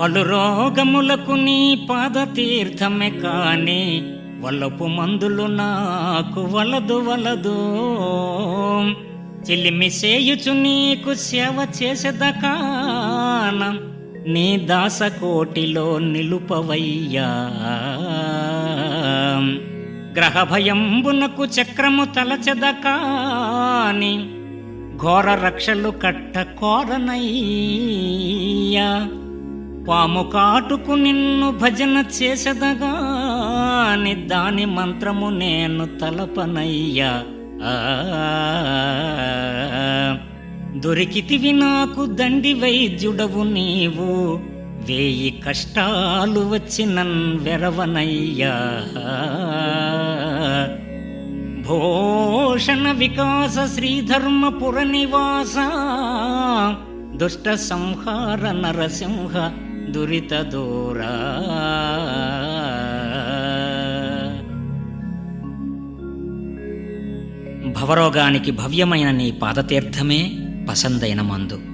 పలు రోగములకు నీ పాదతీర్థమే కాని వల్లపు మందులు నాకు వలదు వలదు. చిలిమి సేయుచు నీకు సేవ చేసేద నీ దాసకోటిలో నిలుపవయ్యా. గ్రహ భయంబునకు చక్రము తలచెదకాని ఘోర రక్షలు కట్ట కోరనయ్యా. పాము కాటుకు నిన్ను భజన చేసదగాని దాని మంత్రము నేను తలపనయ్యా. ఆ, దొరికితివి నాకు దండి వైద్యుడవు నీవు వేయి కష్టాలు వచ్చి నన్ వెరవనయ్యా. భూషణ వికాస శ్రీధర్మపుర నివాస దుష్ట సంహార నరసింహ దురిత దూరా. భవరోగానికి భవ్యమైన నీ పాదతీర్థమే పసందైన మందు.